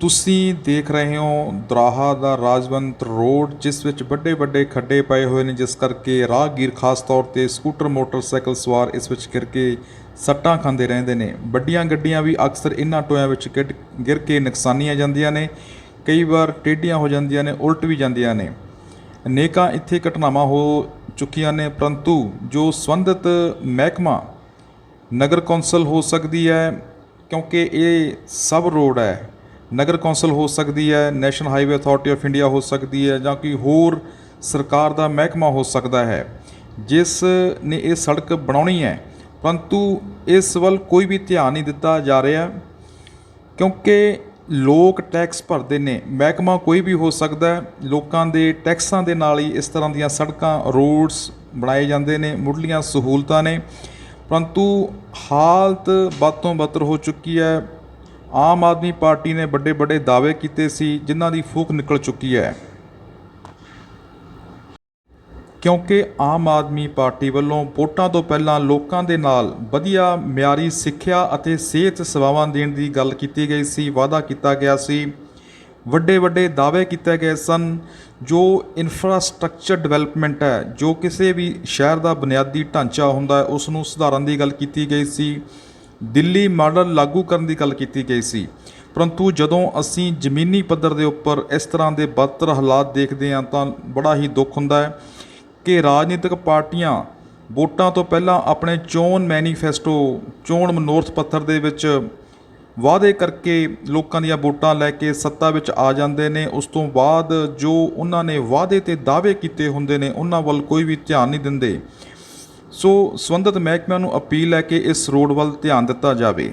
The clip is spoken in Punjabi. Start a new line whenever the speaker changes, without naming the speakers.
ਤੁਸੀਂ ਦੇਖ ਰਹੇ ਹੋ ਦਰਾਹਾ ਦਾ ਰਾਜਵੰਤ ਰੋਡ, ਜਿਸ ਵਿੱਚ ਵੱਡੇ ਵੱਡੇ ਖੱਡੇ ਪਏ ਹੋਏ ਨੇ, ਜਿਸ ਕਰਕੇ ਰਾਹਗੀਰ ਖਾਸ ਤੌਰ ਤੇ ਸਕੂਟਰ, ਮੋਟਰਸਾਈਕਲ ਸਵਾਰ ਇਸ ਵਿੱਚ ਗਿਰ ਕੇ ਸੱਟਾਂ ਖਾਂਦੇ ਰਹਿੰਦੇ ਨੇ। ਵੱਡੀਆਂ ਗੱਡੀਆਂ ਵੀ ਅਕਸਰ ਇਹਨਾਂ ਟੋਇਆਂ ਵਿੱਚ ਗਿਰ- ਗਿਰ ਕੇ ਨੁਕਸਾਨੀਆਂ ਜਾਂਦੀਆਂ ਨੇ। ਕਈ ਵਾਰ ਟੇਢੀਆਂ ਹੋ ਜਾਂਦੀਆਂ ਨੇ, ਉਲਟ ਵੀ ਜਾਂਦੀਆਂ ਨੇ। ਅਨੇਕਾਂ ਇੱਥੇ ਘਟਨਾਵਾਂ ਹੋ ਚੁੱਕੀਆਂ ਨੇ, ਪਰੰਤੂ ਜੋ ਸੰਬੰਧਿਤ ਮਹਿਕਮਾ ਨਗਰ ਕੌਂਸਲ ਹੋ ਸਕਦੀ ਹੈ, ਕਿਉਂਕਿ ਇਹ ਸਬ ਰੋਡ ਹੈ। ਨਗਰ ਕੌਂਸਲ ਹੋ ਸਕਦੀ ਹੈ, national highway authority of India ਹੋ ਸਕਦੀ ਹੈ ਜਾਂ ਕੋਈ ਹੋਰ ਸਰਕਾਰ ਦਾ ਮਹਿਕਮਾ ਹੋ ਸਕਦਾ ਹੈ। ਜਿਸ ਨੇ ਇਹ ਸੜਕ ਬਣਾਉਣੀ ਹੈ, ਪਰੰਤੂ ਇਸ ਵੱਲ ਕੋਈ ਵੀ ਧਿਆਨ ਨਹੀਂ ਦਿੱਤਾ ਜਾ ਰਿਹਾ, ਕਿਉਂਕਿ ਲੋਕ ਟੈਕਸ ਭਰਦੇ ਨੇ, ਮਹਿਕਮਾ ਕੋਈ ਵੀ ਹੋ ਸਕਦਾ ਹੈ, ਲੋਕਾਂ ਦੇ ਟੈਕਸਾਂ ਦੇ ਨਾਲ ਹੀ ਇਸ ਤਰ੍ਹਾਂ ਦੀਆਂ ਸੜਕਾਂ, ਰੋਡਸ ਬਣਾਏ ਜਾਂਦੇ ਨੇ, ਮੁੱਢਲੀਆਂ ਸਹੂਲਤਾਂ ਨੇ, ਪਰੰਤੂ ਹਾਲਤ ਬਦ ਤੋਂ ਬਦਤਰ ਹੋ ਚੁੱਕੀ ਹੈ। ਆਮ ਆਦਮੀ ਪਾਰਟੀ ਨੇ ਵੱਡੇ ਵੱਡੇ ਦਾਅਵੇ ਕੀਤੇ ਸੀ, ਜਿਨ੍ਹਾਂ ਦੀ ਫੂਕ ਨਿਕਲ ਚੁੱਕੀ ਹੈ। ਕਿਉਂਕਿ ਆਮ ਆਦਮੀ ਪਾਰਟੀ ਵੱਲੋਂ ਵੋਟਾਂ ਤੋਂ ਪਹਿਲਾਂ ਲੋਕਾਂ ਦੇ ਨਾਲ ਵਧੀਆ ਮਿਆਰੀ ਸਿੱਖਿਆ ਅਤੇ ਸਿਹਤ ਸੇਵਾਵਾਂ ਦੇਣ ਦੀ ਗੱਲ ਕੀਤੀ ਗਈ ਸੀ, ਵਾਅਦਾ ਕੀਤਾ ਗਿਆ ਸੀ। ਵੱਡੇ ਵੱਡੇ ਦਾਅਵੇ ਕੀਤੇ ਗਏ ਸਨ, ਜੋ ਇਨਫਰਾਸਟ੍ਰਕਚਰ ਡਿਵੈਲਪਮੈਂਟ ਹੈ, ਜੋ ਕਿਸੇ ਵੀ ਸ਼ਹਿਰ ਦਾ ਬੁਨਿਆਦੀ ਢਾਂਚਾ ਹੁੰਦਾ ਹੈ, ਉਸ ਨੂੰ ਸੁਧਾਰਨ ਦੀ ਗੱਲ ਕੀਤੀ ਗਈ ਸੀ। ਦਿੱਲੀ ਮਾਡਲ ਲਾਗੂ ਕਰਨ ਦੀ ਗੱਲ ਕੀਤੀ ਗਈ ਸੀ। ਪਰੰਤੂ ਜਦੋਂ ਅਸੀਂ ਜ਼ਮੀਨੀ ਪੱਧਰ ਦੇ ਉੱਪਰ ਇਸ ਤਰ੍ਹਾਂ ਦੇ ਬਦਤਰ ਹਾਲਾਤ ਦੇਖਦੇ ਹਾਂ ਤਾਂ ਬੜਾ ਹੀ ਦੁੱਖ ਹੁੰਦਾ ਹੈ ਕਿ ਰਾਜਨੀਤਿਕ ਪਾਰਟੀਆਂ ਵੋਟਾਂ ਤੋਂ ਪਹਿਲਾਂ ਆਪਣੇ ਚੋਣ ਮੈਨੀਫੈਸਟੋ, ਚੋਣ ਮਨੋਰਥ ਪੱਤਰ ਦੇ ਵਿੱਚ ਵਾਅਦੇ ਕਰਕੇ ਲੋਕਾਂ ਦੀਆਂ ਵੋਟਾਂ ਲੈ ਕੇ ਸੱਤਾ ਵਿੱਚ ਆ ਜਾਂਦੇ ਨੇ। ਉਸ ਤੋਂ ਬਾਅਦ ਜੋ ਉਹਨਾਂ ਨੇ ਵਾਅਦੇ ਤੇ ਦਾਅਵੇ ਕੀਤੇ ਹੁੰਦੇ ਨੇ, ਉਹਨਾਂ ਵੱਲ ਕੋਈ ਵੀ ਧਿਆਨ ਨਹੀਂ ਦਿੰਦੇ। ਸੋ ਸੰਬੰਧਿਤ ਮਹਿਕਮਿਆਂ ਨੂੰ ਅਪੀਲ ਹੈ ਕਿ ਇਸ ਰੋਡ ਵੱਲ ਧਿਆਨ ਦਿੱਤਾ ਜਾਵੇ।